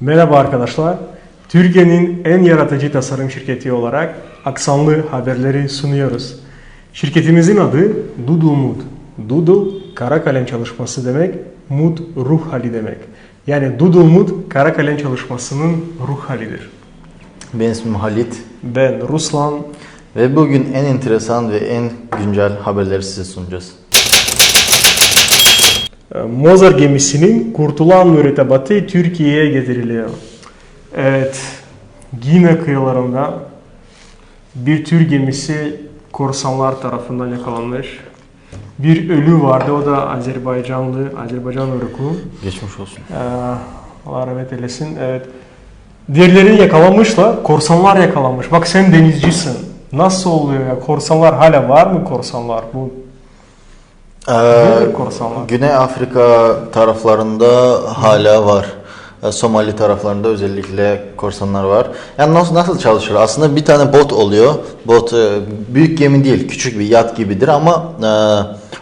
Merhaba arkadaşlar. Türkiye'nin en yaratıcı tasarım şirketi olarak aksanlı haberleri sunuyoruz. Şirketimizin adı Doodle Mood. Doodle kara kalem çalışması demek, Mood ruh hali demek. Yani Doodle Mood kara kalem çalışmasının ruh halidir. Benim ismim Halit Ben Ruslan. ve bugün en enteresan ve en güncel haberleri size sunacağız. Ee, Mozar gemisinin kurtulan mürettebatı Türkiye'ye getiriliyor. Evet, Gine kıyılarında bir tür gemisi korsanlar tarafından yakalanmış. Bir ölü vardı, o da Azerbaycanlı, Azerbaycan ırkı. Geçmiş olsun. Ee, Allah rahmet eylesin. Evet. Diğerleri yakalanmışlar, korsanlar yakalanmış. Bak sen denizcisin. Nasıl oluyor ya? Korsanlar hala var mı korsanlar? Bu Ee? Güney Afrika taraflarında hala var. Ee, Somali taraflarında özellikle korsanlar var. Yani nasıl nasıl çalışır? Aslında bir tane bot oluyor. Bot e, büyük gemi değil, küçük bir yat gibidir ama e,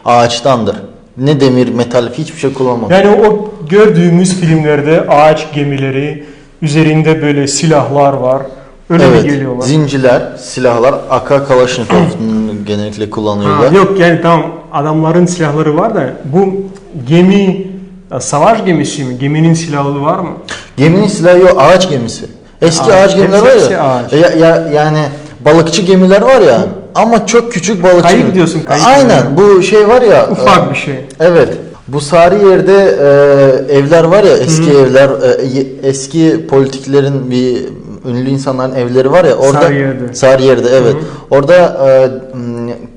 ağaçtandır. Ne demir, metal hiçbir şey kullanmaz. Yani o gördüğümüz filmlerde ağaç gemileri, üzerinde böyle silahlar var. Öyle Evet, geliyorlar? zincirler, silahlar, AK Kalashnikov genellikle kullanıyorlar. Ha, yok yani tamam adamların silahları var da bu gemi savaş gemisi mi? Geminin silahı var mı? Geminin silahı yok, ağaç gemisi. Eski Ağaç, ağaç gemiler var ya, ağaç. ya, ya- yani balıkçı gemiler var ya ama çok küçük balıkçı. Kayık diyorsun, kayık Aynen yani. bu şey var ya. Ufak e, bir şey. Evet. Bu Sarıyer'de e, evler var ya eski evler e, eski politiklerin bir ünlü insanların evleri var ya orada Sarıyer'de. Sarıyer'de evet. Orada e,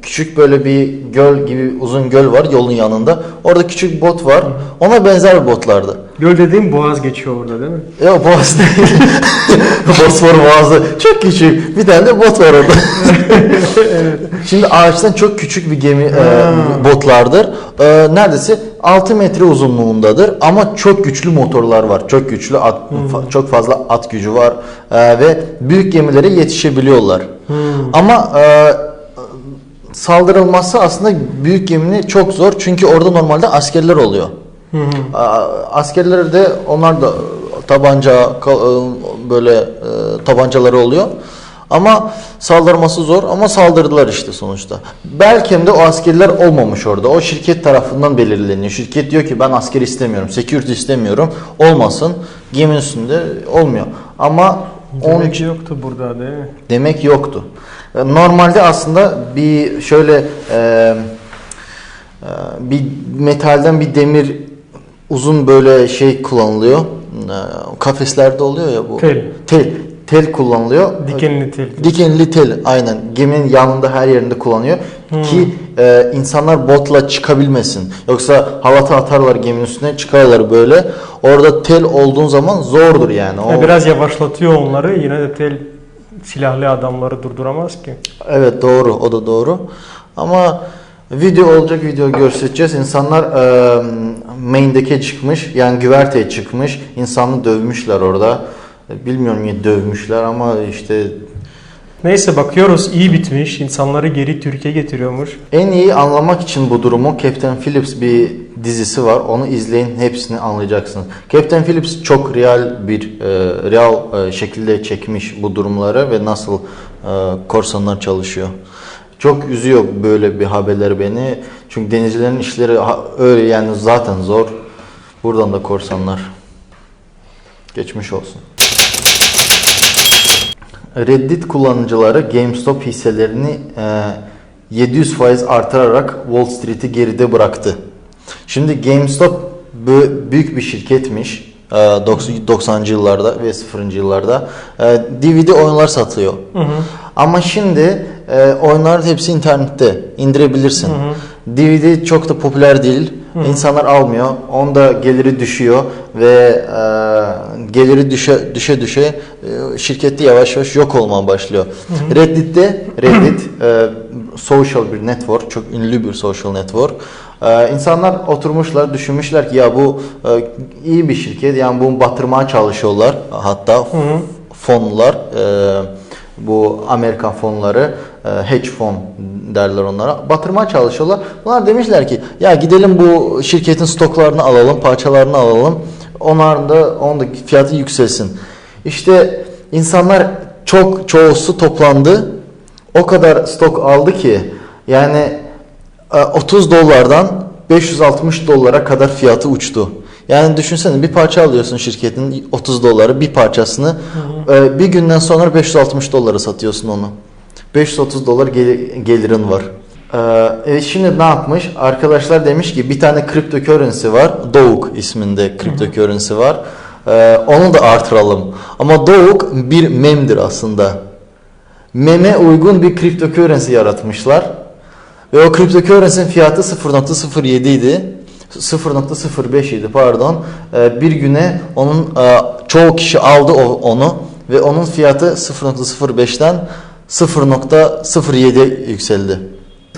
küçük böyle bir göl gibi uzun göl var yolun yanında. Orada küçük bot var. Ona benzer botlardı. Göl dediğim boğaz geçiyor orada değil mi? Yok boğaz değil. Bosfor boğazı. Çok küçük. Bir tane de bot var orada. Şimdi ağaçtan çok küçük bir gemi e, botlardır. E, neredeyse 6 metre uzunluğundadır ama çok güçlü motorlar var. Çok güçlü at, fa- çok fazla at gücü var E, ve büyük gemilere yetişebiliyorlar. Ama e, saldırılması aslında büyük gemini çok zor çünkü orada normalde askerler oluyor. Aa, Askerler de onlar da tabanca e, böyle e, tabancaları oluyor. Ama saldırması zor ama saldırdılar işte sonuçta. Belki de o askerler olmamış orada. O şirket tarafından belirleniyor. Şirket diyor ki ben asker istemiyorum, security istemiyorum. Olmasın. Geminin üstünde olmuyor. Ama Demek ki yoktu burada değil mi? demek yoktu. E, Normalde aslında bir şöyle e, bir metalden bir demir uzun böyle şey kullanılıyor. E, kafeslerde oluyor ya bu. Tel. Tel. Tel kullanılıyor. Dikenli tel. Dikenli tel aynen geminin yanında her yerinde kullanıyor ki e, insanlar botla çıkabilmesin. Yoksa halata atarlar geminin üstüne çıkarlar böyle. Orada tel olduğun zaman zordur yani. O, biraz yavaşlatıyor onları yine de tel silahlı adamları durduramaz ki. Evet doğru o da doğru. Ama video olacak video göstereceğiz. İnsanlar e, main'deki çıkmış yani güverteye çıkmış. İnsanı dövmüşler orada. Bilmiyorum niye dövmüşler ama işte Neyse bakıyoruz iyi bitmiş. İnsanları geri Türkiye'ye getiriyormuş. en iyi anlamak için bu durumu Captain Phillips bir dizisi var. Onu izleyin hepsini anlayacaksınız. Captain Phillips çok real bir e, real e, şekilde çekmiş bu durumları ve nasıl e, korsanlar çalışıyor. Çok üzüyor böyle bir haberler beni. Çünkü denizcilerin işleri öyle yani zaten zor. Buradan da korsanlar. Geçmiş olsun. Reddit kullanıcıları GameStop hisselerini e, 700 faiz artırarak Wall Street'i geride bıraktı. Şimdi GameStop büyük bir şirketmiş. e, 90 90'cı yıllarda ve 0. yıllarda e, DVD oyunlar satıyor. Ama şimdi e, oyunlar hepsi internette indirebilirsin. DVD çok da popüler değil. İnsanlar almıyor. Onda geliri düşüyor ve e, geliri düşe düşe düşe e, şirkette yavaş yavaş yok olmaya başlıyor. Reddit'te Reddit e, social bir network, çok ünlü bir social network. E, insanlar oturmuşlar, düşünmüşler ki ya bu e, iyi bir şirket. Yani bunu batırmaya çalışıyorlar. Hatta fonlar e, bu Amerikan fonları e, hedge fon derler onlara. Batırmaya çalışıyorlar. Bunlar demişler ki ya gidelim bu şirketin stoklarını alalım, parçalarını alalım. Onların da onun da fiyatı yükselsin. İşte insanlar çok çoğusu toplandı. O kadar stok aldı ki yani e, 30 dolardan 560 dolara kadar fiyatı uçtu. Yani düşünsene bir parça alıyorsun şirketin 30 doları bir parçasını e, bir günden sonra 560 dolara satıyorsun onu. 530 dolar gel- gelirin var. Ee, e, şimdi ne yapmış? Arkadaşlar demiş ki bir tane cryptocurrency var. Doge isminde cryptocurrency var. Ee, onu da artıralım. Ama Doge bir memdir aslında. Meme uygun bir cryptocurrency yaratmışlar. Ve o cryptocurrency'nin fiyatı 0.07 idi. 0.05 idi pardon. Ee, bir güne onun e, çoğu kişi aldı onu ve onun fiyatı 0.05'ten 0.07 yükseldi.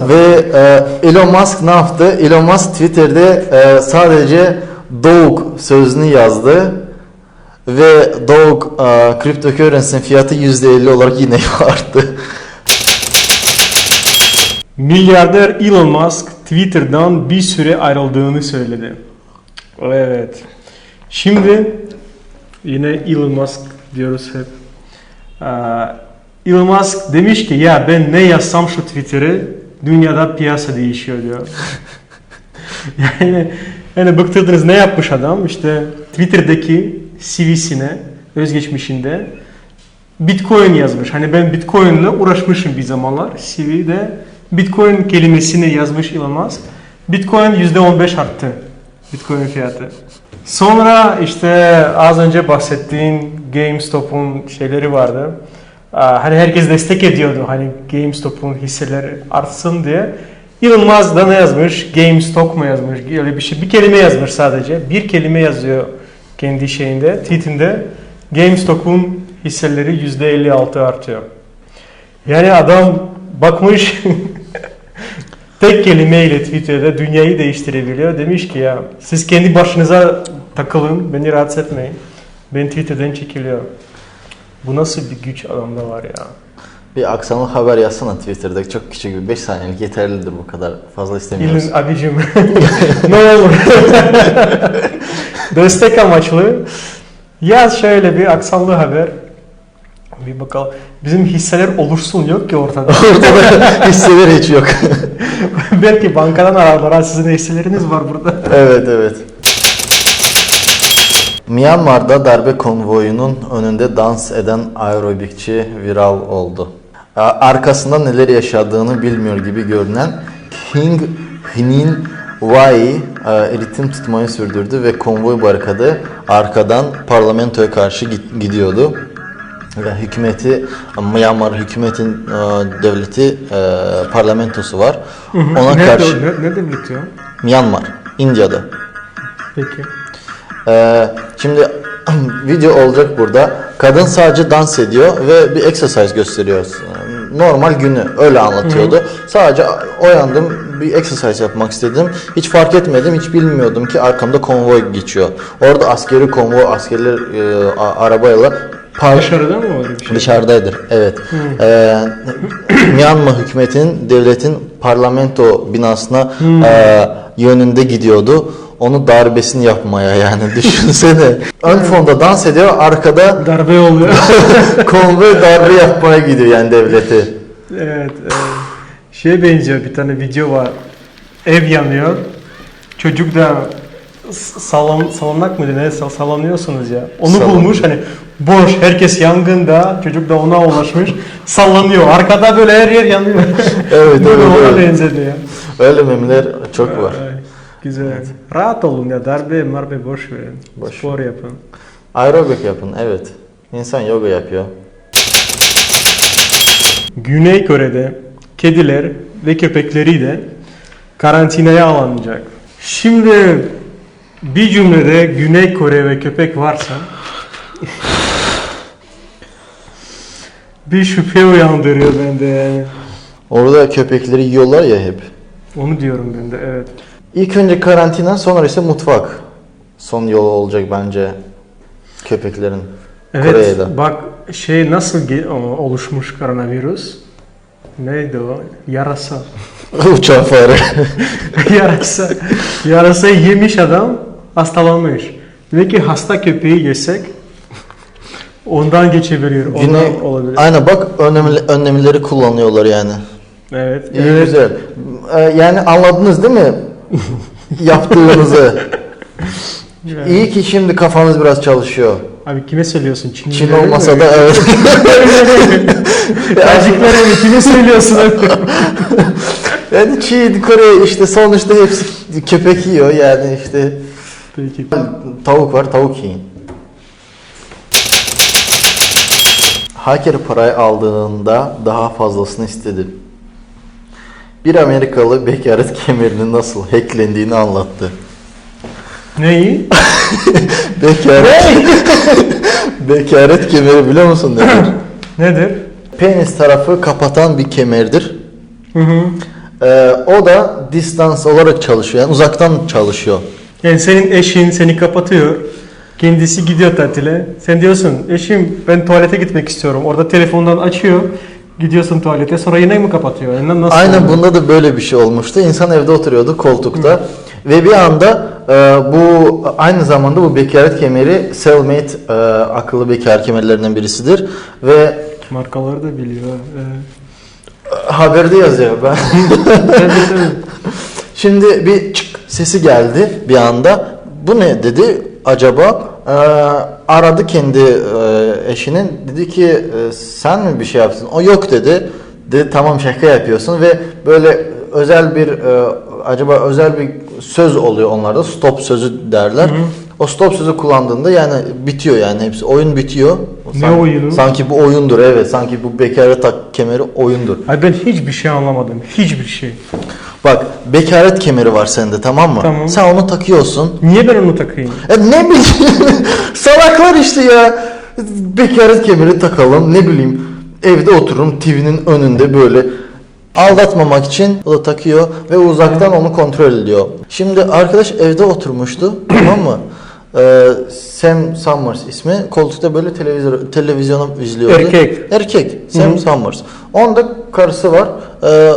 Ve e, Elon Musk ne yaptı? Elon Musk Twitter'de e, sadece Doge sözünü yazdı ve Doge e, cryptocurrency'nin fiyatı %50 olarak yine arttı. Milyarder Elon Musk Twitter'dan bir süre ayrıldığını söyledi. Evet. Şimdi yine Elon Musk diyoruz hep. Ee, Elon Musk demiş ki ya ben ne yazsam şu Twitter'ı dünyada piyasa değişiyor diyor. yani yani bıktırdınız ne yapmış adam? İşte Twitter'daki CV'sine özgeçmişinde Bitcoin yazmış. Hani ben Bitcoin'le uğraşmışım bir zamanlar. CV'de Bitcoin kelimesini yazmış Elon Musk. Bitcoin %15 arttı. Bitcoin fiyatı. Sonra işte az önce bahsettiğin GameStop'un şeyleri vardı. Hani herkes destek ediyordu hani GameStop'un hisseleri artsın diye. Elon Musk da ne yazmış? GameStop mu yazmış? Öyle bir şey. Bir kelime yazmış sadece. Bir kelime yazıyor kendi şeyinde, tweetinde. GameStop'un hisseleri %56 artıyor. Yani adam bakmış tek kelimeyle Twitter'da dünyayı değiştirebiliyor. Demiş ki ya siz kendi başınıza takılın, beni rahatsız etmeyin. Ben Twitter'dan çekiliyorum. Bu nasıl bir güç adamda var ya. Bir aksanlı haber yazsana Twitter'da çok küçük bir 5 saniyelik yeterlidir bu kadar fazla istemiyoruz. İlin abicim ne olur. Destek amaçlı. Yaz şöyle bir aksanlı haber. Bir bakalım. Bizim hisseler olursun yok ki ortada. Ortada hisseler hiç yok. Belki bankadan ararlar. "Ha, Sizin hisseleriniz var burada. evet evet. Myanmar'da darbe konvoyunun önünde dans eden aerobikçi viral oldu. Arkasında neler yaşadığını bilmiyor gibi görünen King Hnin Wai e, ritim tutmayı sürdürdü ve konvoy barikadı arkadan parlamentoya karşı gidiyordu. Ve hükümeti, Myanmar hükümetin e, devleti e, parlamentosu var. Ona Nerede karşı? Ne, ne o? Myanmar, India'da. Peki. Ee, şimdi video olacak burada. Kadın sadece dans ediyor ve bir exercise gösteriyor. Normal günü öyle anlatıyordu. Sadece uyandım bir exercise yapmak istedim. Hiç fark etmedim, hiç bilmiyordum ki arkamda konvoy geçiyor. Orada askeri konvoy, askerler e, arabayla par- Dışarıda mı öyle bir şey? Dışarıdaydır, evet. Ee, Myanmar hükümetinin, devletin parlamento binasına e, yönünde gidiyordu. Onu darbesini yapmaya yani düşünsene. Ön fonda dans ediyor, arkada Darbe oluyor. konvoy darbe yapmaya gidiyor yani devleti. evet, evet. Şey benziyor bir tane video var. Ev yanıyor. Çocuk da s- salon, salonnak mıydı ne Sal- sallanıyorsunuz ya. Onu Salon. bulmuş hani boş herkes yangında çocuk da ona ulaşmış sallanıyor. Arkada böyle her yer yanıyor. Evet, böyle evet, ona evet. benzedi ya. Öyle memeler çok var. Güzel. Rahat olun ya darbe marbe boş verin. Boş Spor yapın. Aerobik yapın, evet. İnsan yoga yapıyor. Güney Kore'de kediler ve köpekleri de karantinaya alınacak. Şimdi bir cümlede Güney Kore ve köpek varsa bir şüphe uyandırıyor bende yani. Orada köpekleri yiyorlar ya hep. Onu diyorum ben de evet. İlk önce karantina sonra ise mutfak. Son yolu olacak bence köpeklerin. Evet Kore'de. bak şey nasıl oluşmuş koronavirüs? Neydi o? Yarasa. Uçan fare. yarasa. Yarasayı yemiş adam hastalanmış. Demek ki hasta köpeği yesek ondan geçebilir. Ondan olabilir. aynen bak önlemli, önlemleri kullanıyorlar yani. Evet. İyi evet. güzel. Ee, yani anladınız değil mi? Yaptığınızı. Yani. İyi ki şimdi kafanız biraz çalışıyor. Abi kime söylüyorsun? Çin, Çin olmasa da evet. Tacikler mi? Kime söylüyorsun? yani Çin, Kore işte sonuçta hepsi köpek yiyor yani işte. Peki. Tavuk var tavuk yiyin. Hacker parayı aldığında daha fazlasını istedi. Bir Amerikalı bekaret kemerini nasıl hacklendiğini anlattı. Neyi? Bekaret, bekaret kemeri biliyor musun nedir? Nedir? Penis tarafı kapatan bir kemerdir. Hı hı. Ee, o da distans olarak çalışıyor. Yani uzaktan çalışıyor. Yani senin eşin seni kapatıyor. Kendisi gidiyor tatile. Sen diyorsun eşim ben tuvalete gitmek istiyorum. Orada telefondan açıyor. Gidiyorsun tuvalete sonra yine mi kapatıyor? Yani nasıl Aynen oluyor? bunda da böyle bir şey olmuştu. İnsan evde oturuyordu koltukta ve bir anda e, bu aynı zamanda bu bekaret kemeri Cellmate e, akıllı bekar kemerlerinden birisidir ve Markaları da biliyor. Evet. haberde yazıyor ben. Şimdi bir çık sesi geldi bir anda. Bu ne dedi acaba? Ee, aradı kendi e, eşinin. Dedi ki e, sen mi bir şey yaptın? O yok dedi. Dedi tamam şaka yapıyorsun ve böyle özel bir e, acaba özel bir söz oluyor onlarda. Stop sözü derler. O stop sözü kullandığında yani bitiyor yani hepsi. Oyun bitiyor. Ne Sanki- oyunu? Sanki bu oyundur evet. Sanki bu bekaret tak kemeri oyundur. Ay ben hiçbir şey anlamadım. Hiçbir şey. Bak bekaret kemeri var sende tamam mı? Tamam. Sen onu takıyorsun. Niye ben onu takayım? E ne bileyim salaklar işte ya. Bekaret kemeri takalım ne bileyim. Evde otururum TV'nin önünde böyle aldatmamak için o da takıyor ve uzaktan onu kontrol ediyor. Şimdi arkadaş evde oturmuştu tamam mı? Ee, Sam Summers ismi. Koltukta böyle televizyon televizyonu izliyordu. Erkek. Erkek. Sam Summers. Onda karısı var. Ee,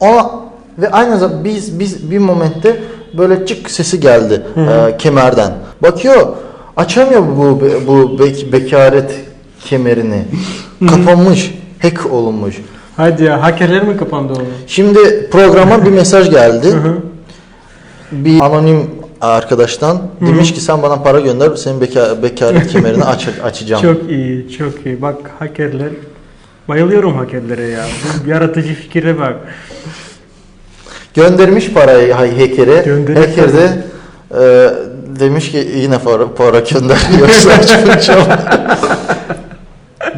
ona ve aynı zamanda biz biz bir momentte böyle çık sesi geldi e, kemerden. Bakıyor açamıyor bu bu bek, bekaret kemerini. Kapanmış, hack olunmuş. Hadi ya hackerler mi kapandı onu? Şimdi programa bir mesaj geldi. Hı hı. Bir anonim arkadaştan demiş ki sen bana para gönder senin beka, bekaret kemerini aç, açacağım. Çok iyi, çok iyi. Bak hackerler. Bayılıyorum hackerlere ya. Bu yaratıcı fikire bak. Göndermiş parayı hacker'e. Göndermiş Hacker de e, demiş ki yine para, para gönder yoksa açmayacağım.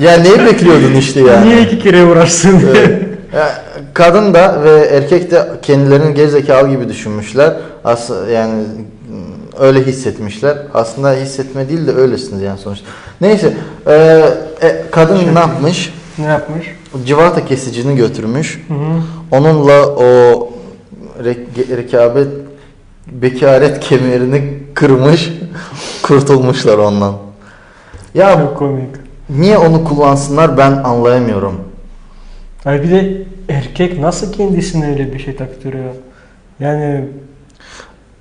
ya neyi bekliyordun işte yani? Niye iki kere uğraşsın diye. Evet. Ya, kadın da ve erkek de kendilerini gerizekalı gibi düşünmüşler. Aslında yani öyle hissetmişler. Aslında hissetme değil de öylesiniz yani sonuçta. Neyse, e, e, kadın ne yapmış? Ne yapmış? Civata kesicini götürmüş. Hı hı. Onunla o re- rekabet bekaret kemerini kırmış. Kurtulmuşlar ondan. Ya Çok komik. niye onu kullansınlar ben anlayamıyorum. Ay bir de erkek nasıl kendisine öyle bir şey taktırıyor? Yani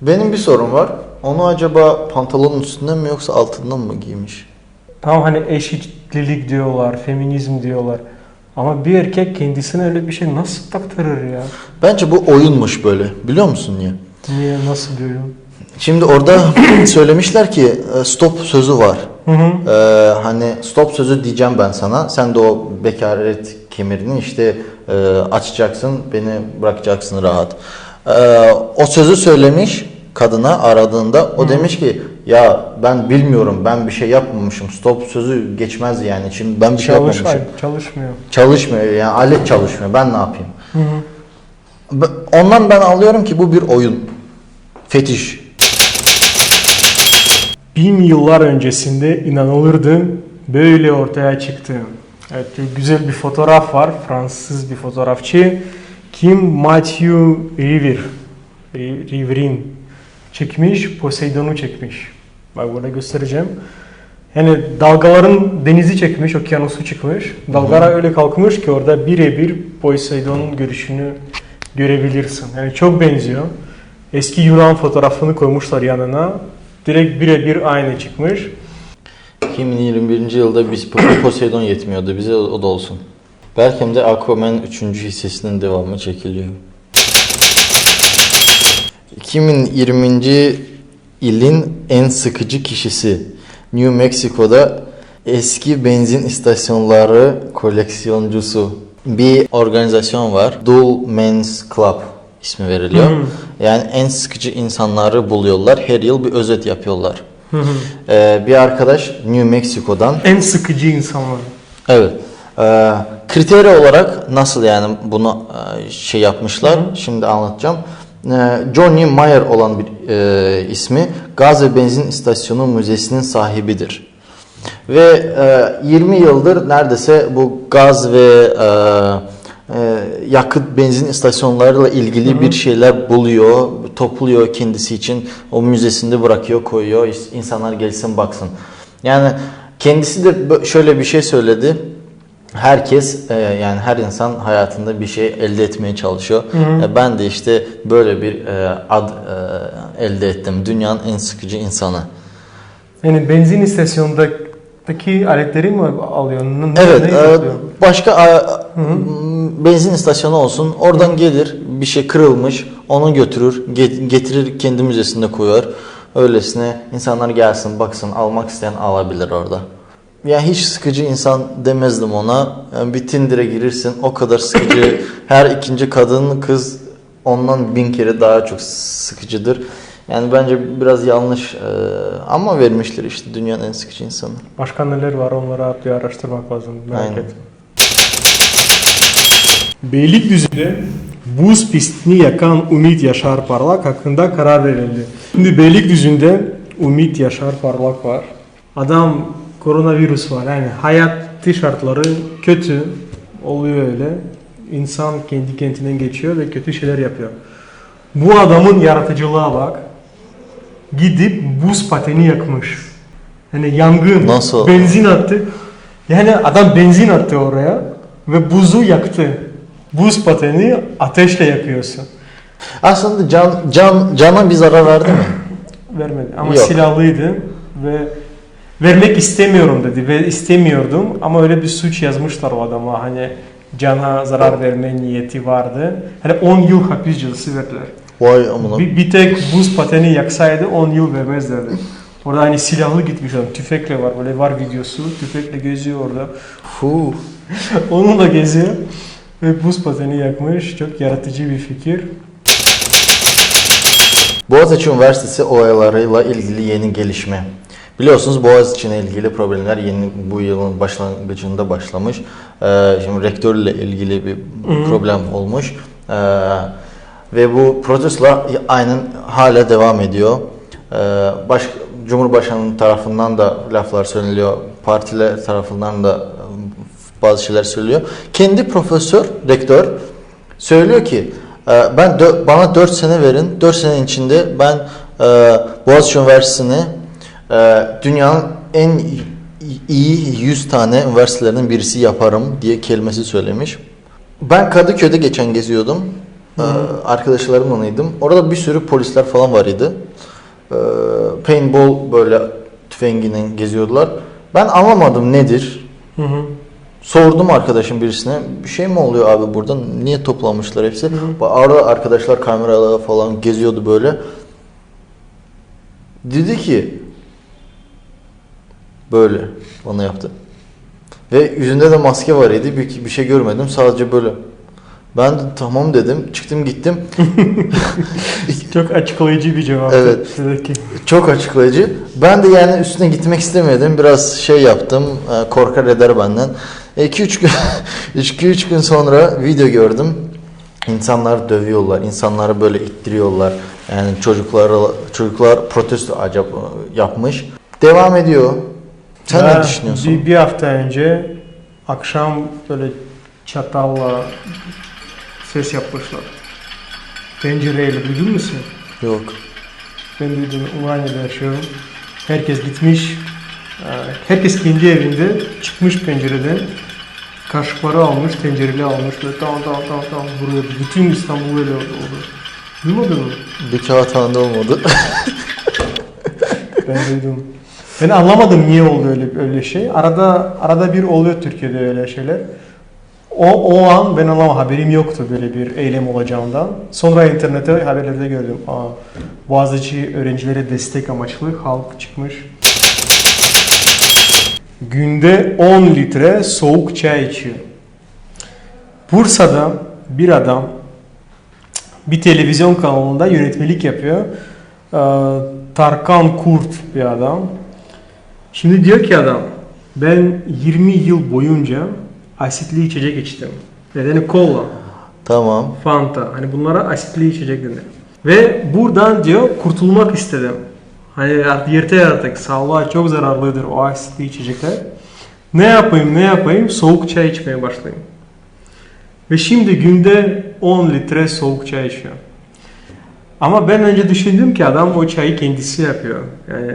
Benim bir sorum var. Onu acaba pantolonun üstünden mi yoksa altından mı giymiş? tam hani eşitlilik diyorlar, feminizm diyorlar. Ama bir erkek kendisine öyle bir şey nasıl taktırır ya? Bence bu oyunmuş böyle. Biliyor musun niye? Niye, nasıl diyorum? Şimdi orada söylemişler ki e, stop sözü var. Hı hı. Ee, hani stop sözü diyeceğim ben sana. Sen de o bekaret kemerini işte e, açacaksın, beni bırakacaksın rahat. Ee, o sözü söylemiş kadına aradığında. O demiş ki ya ben bilmiyorum, ben bir şey yapmamışım. Stop sözü geçmez yani. Şimdi ben bir şey Çalış, yapmamışım. çalışmıyor. Çalışmıyor yani alet çalışmıyor. Ben ne yapayım? Hı hı. Ondan ben anlıyorum ki bu bir oyun. Fetiş. Bin yıllar öncesinde inanılırdı böyle ortaya çıktı. Evet güzel bir fotoğraf var. Fransız bir fotoğrafçı. Kim Matthew River. Ri- River'in çekmiş. Poseidon'u çekmiş. Bak burada göstereceğim. Yani dalgaların denizi çekmiş, okyanusu çıkmış. Dalgalar öyle kalkmış ki orada birebir Poseidon'un görüşünü görebilirsin. Yani çok benziyor. Eski Yunan fotoğrafını koymuşlar yanına. direkt birebir aynı çıkmış. 2021 yılda biz Poseidon yetmiyordu bize o da olsun. Belki de Aquaman 3. hissesinin devamı çekiliyor. 2020. ilin en sıkıcı kişisi New Mexico'da eski benzin istasyonları koleksiyoncusu bir organizasyon var. Dual Men's Club ismi veriliyor. Yani en sıkıcı insanları buluyorlar. Her yıl bir özet yapıyorlar. Ee, bir arkadaş New Mexico'dan En sıkıcı insanlar. Evet. Ee, kriteri olarak nasıl yani bunu e, şey yapmışlar? Şimdi anlatacağım. Ee, Johnny Meyer olan bir e, ismi Gaz ve Benzin İstasyonu Müzesi'nin sahibidir. Ve e, 20 yıldır neredeyse bu gaz ve e, e, yakıt benzin istasyonlarıyla ilgili bir şeyler buluyor, topluyor kendisi için. O müzesinde bırakıyor, koyuyor. İnsanlar gelsin baksın. Yani kendisi de şöyle bir şey söyledi. Herkes e, yani her insan hayatında bir şey elde etmeye çalışıyor. E, ben de işte böyle bir e, ad elde ettim. Dünyanın en sıkıcı insanı. Yani benzin istasyonundaki aletleri mi alıyor? Ne, Evet, e, başka m, benzin istasyonu olsun. Oradan gelir, bir şey kırılmış, onu götürür, get- getirir kendi müzesinde koyar. Öylesine insanlar gelsin, baksın, almak isteyen alabilir orada. Yani hiç sıkıcı insan demezdim ona. Yani bir Tinder'e girirsin, o kadar sıkıcı. Her ikinci kadın, kız ondan bin kere daha çok sıkıcıdır. Yani bence biraz yanlış e, ama vermişler işte dünyanın en sıkıcı insanı. Başka neler var onları bir araştırmak lazım. Merak Aynen. ettim. Beylikdüzü'nde buz pistini yakan Ümit Yaşar Parlak hakkında karar verildi. Şimdi Beylikdüzü'nde Ümit Yaşar Parlak var. Adam koronavirüs var. Yani hayat şartları kötü oluyor öyle. İnsan kendi kentinden geçiyor ve kötü şeyler yapıyor. Bu adamın yaratıcılığa bak. Gidip buz pateni yakmış. Yani yangın, Nasıl? benzin attı. Yani adam benzin attı oraya ve buzu yaktı. Buz pateni ateşle yakıyorsun. Aslında can can cana bir zarar verdi mi? Vermedi ama Yok. silahlıydı ve vermek istemiyorum dedi ve istemiyordum ama öyle bir suç yazmışlar o adama hani cana zarar verme niyeti vardı. Hani 10 yıl hapis cezası verdiler. Vay amına. Bir, bir tek buz pateni yaksaydı 10 yıl vermezlerdi. Orada hani silahlı gitmiş adam. Tüfekle var. Böyle var videosu. Tüfekle geziyor orada. Fu. Onunla geziyor. Ve buz pateni yakmış. Çok yaratıcı bir fikir. Boğaziçi Üniversitesi olaylarıyla ilgili yeni gelişme. Biliyorsunuz Boğaziçi ile ilgili problemler yeni bu yılın başlangıcında başlamış. Ee, şimdi rektörle ilgili bir problem olmuş. Ee, ve bu protestolar aynen hala devam ediyor. Ee, baş, Cumhurbaşkanı tarafından da laflar söyleniyor. Partiler tarafından da e, bazı şeyler söylüyor. Kendi profesör, rektör söylüyor ki e, ben bana 4 sene verin. 4 sene içinde ben e, Boğaziçi Üniversitesi'ni dünyanın en iyi 100 tane üniversitelerinin birisi yaparım diye kelimesi söylemiş. Ben Kadıköy'de geçen geziyordum. E, arkadaşlarımlaydım. Orada bir sürü polisler falan var idi. E, paintball böyle tüfenginin geziyordular. Ben anlamadım nedir. Hı hı. Sordum arkadaşım birisine bir şey mi oluyor abi burada niye toplanmışlar hepsi? Arada arkadaşlar kameralarla falan geziyordu böyle. Dedi ki böyle bana yaptı. Ve yüzünde de maske var idi bir, bir şey görmedim sadece böyle. Ben de tamam dedim çıktım gittim. Çok açıklayıcı bir cevap. Evet. Sizdeki. Çok açıklayıcı. Ben de yani üstüne gitmek istemedim. Biraz şey yaptım. e, Korkar eder benden. 2-3 gün 2-3 gün sonra video gördüm. İnsanlar dövüyorlar. insanları böyle ittiriyorlar. Yani çocuklar çocuklar protesto acaba yapmış. Devam ediyor. Sen Ben ne düşünüyorsun? Bir, bir hafta önce akşam böyle çatalla ses yapmışlar. Pencereyle duydun mu sen? Yok. Ben duydum Ümraniye'de yaşıyorum. Herkes gitmiş. Ee, Herkes kendi evinde çıkmış pencereden. Kaşıkları almış, tencereli almış. Böyle tamam tamam tamam tamam vuruyordu. Bütün İstanbul öyle oldu. Duymadın mı? Bir kağıthanede olmadı. ben duydum. Ben anlamadım niye oldu öyle öyle şey. Arada arada bir oluyor Türkiye'de öyle şeyler. O, o an ben anlamadım haberim yoktu böyle bir eylem olacağından. Sonra internette haberlerde gördüm. Aa, Boğaziçi öğrencilere destek amaçlı halk çıkmış. Günde 10 litre soğuk çay içiyor. Bursa'da bir adam bir televizyon kanalında yönetmelik yapıyor. Ee, Tarkan Kurt bir adam. Şimdi diyor ki adam ben 20 yıl boyunca asitli içecek içtim. Nedeni kola, Tamam. Fanta. Hani bunlara asitli içecek denir. Ve buradan diyor kurtulmak istedim. Hani artık yeter artık sağlığa çok zararlıdır o asitli içecekler. Ne yapayım ne yapayım soğuk çay içmeye başlayayım. Ve şimdi günde 10 litre soğuk çay içiyor. Ama ben önce düşündüm ki adam o çayı kendisi yapıyor. Yani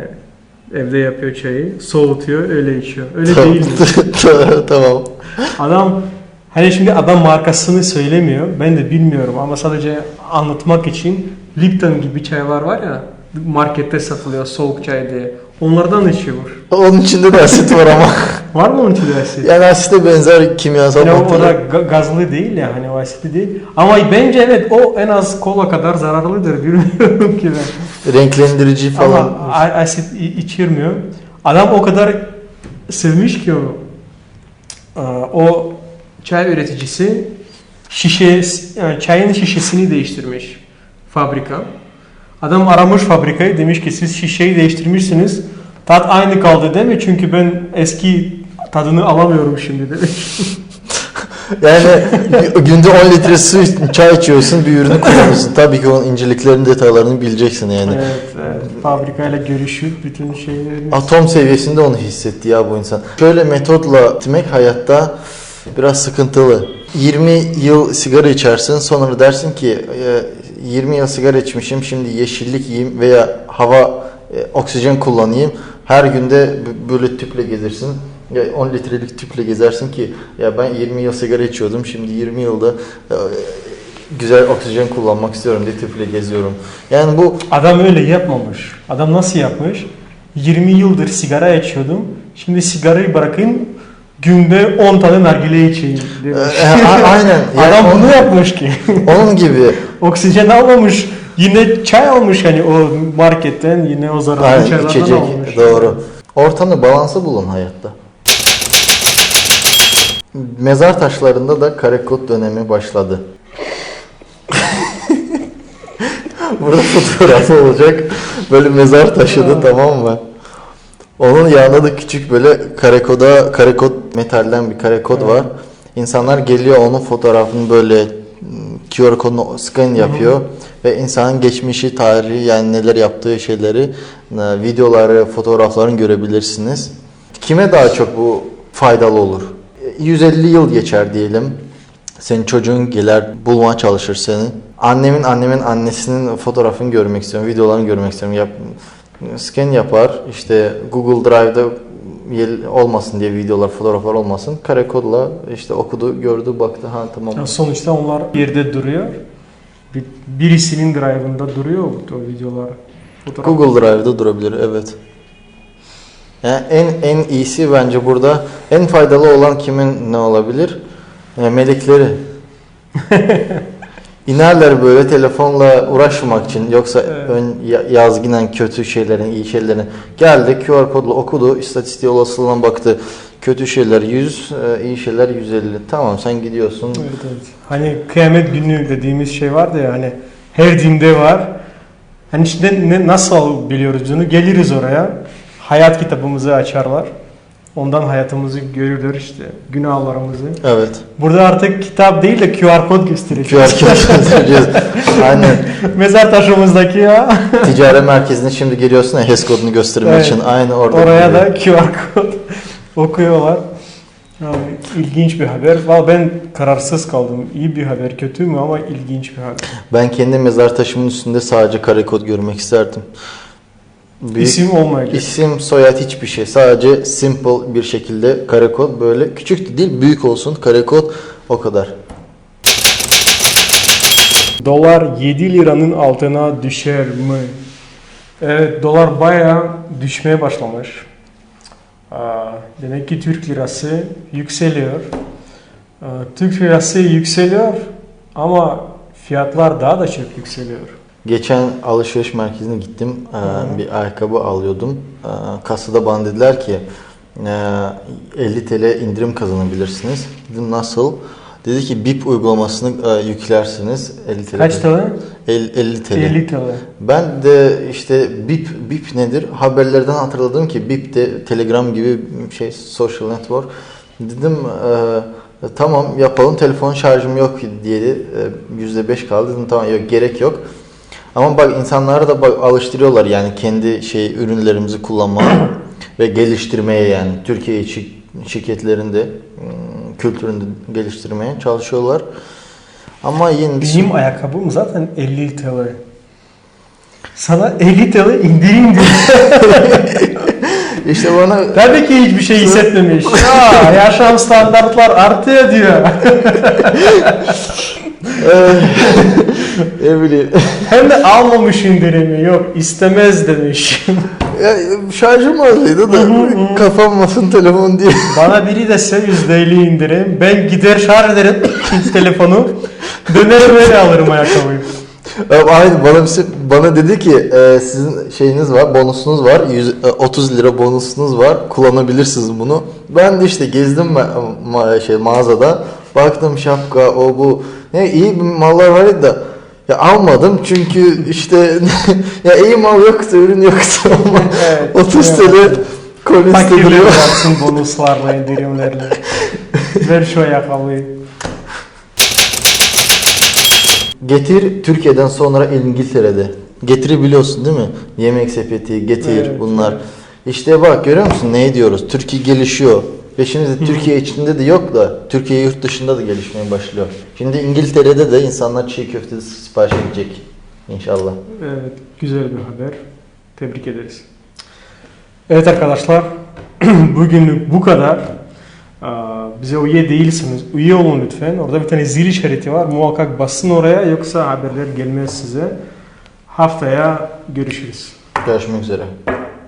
evde yapıyor çayı, soğutuyor, öyle içiyor. Öyle değil mi? tamam. Adam hani şimdi adam markasını söylemiyor. Ben de bilmiyorum ama sadece anlatmak için Lipton gibi çaylar var ya markette satılıyor soğuk çay diye. Onlardan içiyor. Onun içinde de asit var ama. Var mı onun içinde asit? yani asite benzer kimyasal Yani o, o da maddeler. ga- gazlı değil ya hani o asitli değil. Ama bence evet o en az kola kadar zararlıdır bilmiyorum ki ben. Renklendirici falan. Ama asit içirmiyor. Adam o kadar sevmiş ki onu. Aa, O çay üreticisi şişe yani çayın şişesini değiştirmiş fabrika. Adam aramış fabrikayı demiş ki siz şişeyi değiştirmişsiniz. Tat aynı kaldı değil mi? Çünkü ben eski tadını alamıyorum şimdi demiş. Yani günde 10 litre su çay içiyorsun bir ürünü kullanıyorsun. Tabii ki onun inceliklerini detaylarını bileceksin yani. evet, evet. Fabrikayla görüşüp bütün şeyleri... Atom seviyesinde onu hissetti ya bu insan. Şöyle metotla gitmek hayatta biraz sıkıntılı. 20 yıl sigara içersin sonra dersin ki e, 20 yıl sigara içmişim şimdi yeşillik yiyeyim veya hava e, oksijen kullanayım. Her günde böyle tüple gezersin. Ya 10 litrelik tüple gezersin ki ya ben 20 yıl sigara içiyordum şimdi 20 yılda e, güzel oksijen kullanmak istiyorum diye tüple geziyorum. Yani bu Adam öyle yapmamış. Adam nasıl yapmış? 20 yıldır sigara içiyordum. Şimdi sigarayı bırakayım. Günde 10 tane nargile içeyim demiş. E, a- aynen. Yani Adam bunu yapmış ki. onun gibi Oksijen almamış. Yine çay almış hani o marketten yine o zararlı Aynen, çaylardan içecek. almış. Doğru. Ortamda balansı bulun hayatta. Mezar taşlarında da karekod dönemi başladı. Burada fotoğraf olacak. Böyle mezar taşıdı tamam mı? Onun yanında da küçük böyle karekoda karekod metalden bir karekod var. İnsanlar geliyor onun fotoğrafını böyle QR kodunu scan yapıyor ve insanın geçmişi, tarihi yani neler yaptığı şeyleri, e, videoları, fotoğraflarını görebilirsiniz. Kime daha çok bu faydalı olur? E, 150 yıl geçer diyelim. Senin çocuğun gelir bulmaya çalışır seni. Annemin annemin annesinin fotoğrafını görmek istiyorum, videolarını görmek istiyorum. Yap, scan yapar. İşte Google Drive'da olmasın diye videolar, fotoğraflar olmasın. Kare kodla işte okudu, gördü, baktı. Ha tamam. Yani sonuçta onlar yerde duruyor. Bir, birisinin drive'ında duruyor o videolar. Fotoğraf. Google Drive'da durabilir evet. Yani en en iyisi bence burada en faydalı olan kimin ne olabilir? E, melekleri. İnerler böyle telefonla uğraşmamak için yoksa Evet. ön ya- yazgınen kötü şeylerin, iyi şeylerin geldi QR kodla okudu, istatistiğe olasılığına baktı. Kötü şeyler 100, e, iyi şeyler 150. Tamam sen gidiyorsun. Evet, evet. Hani kıyamet günü dediğimiz şey vardı ya hani her dinde var. Hani işte ne, nasıl biliyoruz bunu? Geliriz oraya. Hayat kitabımızı açarlar. Ondan hayatımızı görürler işte. Günahlarımızı. Evet. Burada artık kitap değil de QR kod gösterecek. QR kod göstereceğiz. Aynen. Mezar taşımızdaki ya. Ticaret merkezine şimdi geliyorsun ya HES kodunu göstermek Evet. için. Aynı orada. Oraya da QR kod okuyorlar. Yani ilginç bir haber. Vallahi ben kararsız kaldım. İyi bir haber, kötü mü ama ilginç bir haber. Ben kendi mezar taşımın üstünde sadece kare kod görmek isterdim. Büyük İsim olmayacak. isim, soyad hiçbir şey. Sadece simple bir şekilde kare kod böyle küçük de değil büyük olsun kare kod o kadar. Dolar 7 liranın altına düşer mi? Evet, dolar bayağı düşmeye başlamış. Demek ki Türk lirası yükseliyor. Türk lirası yükseliyor ama fiyatlar daha da çok yükseliyor. Geçen alışveriş merkezine gittim. Ee, Hı. bir ayakkabı alıyordum. Ee, kasada bana dediler ki e, 50 TL indirim kazanabilirsiniz. Dedim nasıl? Dedi ki BIP uygulamasını e, yüklersiniz. 50 TL. Kaç TL? 50, 50 TL. 50 TL. Ben de işte BIP BIP nedir? Haberlerden hatırladım ki BIP de Telegram gibi şey social network. Dedim e, tamam yapalım. Telefon şarjım yok diye e, %5 kaldı. Dedim tamam yok gerek yok. Ama bak insanları da bak alıştırıyorlar yani kendi şey ürünlerimizi kullanmaya ve geliştirmeye yani Türkiye içi şirketlerinde kültürünü geliştirmeye çalışıyorlar. Ama yine Benim ayakkabım zaten 50 TL. Sana 50 TL indirim diyor. işte bana Tabii ki hiçbir şey hissetmemiş. Ya, yaşam standartlar artıyor diyor. ne bileyim Hem de almamış indirimi yok istemez demiş. Ya, şarjım azıydı da kapanmasın telefon diye. Bana biri dese %50 indirim ben gider şarj ederim telefonu dönerim öyle alırım ayakkabıyı. Abi Aynı bana bir şey- bana dedi ki e, sizin şeyiniz var, bonusunuz var. 100, e, 30 lira bonusunuz var. Kullanabilirsiniz bunu. Ben de işte gezdim ma- ma- şey mağazada. Baktım şapka o bu. Ne iyi mallar var da ya almadım çünkü işte ya iyi mal yoktu, ürün yoktu ama Evet, 30 evet. TL koliste duruyor. yapsın bonuslarla indirimlerle. Ver şu ayakkabıyı. Getir Türkiye'den sonra İngiltere'de. Getiri biliyorsun değil mi? Yemek sepeti, getir Evet, bunlar. evet. İşte bak görüyor musun ne diyoruz? Türkiye gelişiyor. Ve şimdi Türkiye içinde de yok da Türkiye yurt dışında da gelişmeye başlıyor. Şimdi İngiltere'de de insanlar çiğ köfte sipariş edecek inşallah. Evet, güzel bir haber. Tebrik ederiz. Evet arkadaşlar, bugünlük bu kadar. Bize üye değilsiniz, üye olun lütfen. Orada bir tane zil işareti var. Muhakkak basın oraya yoksa haberler gelmez size. Haftaya görüşürüz. Görüşmek üzere.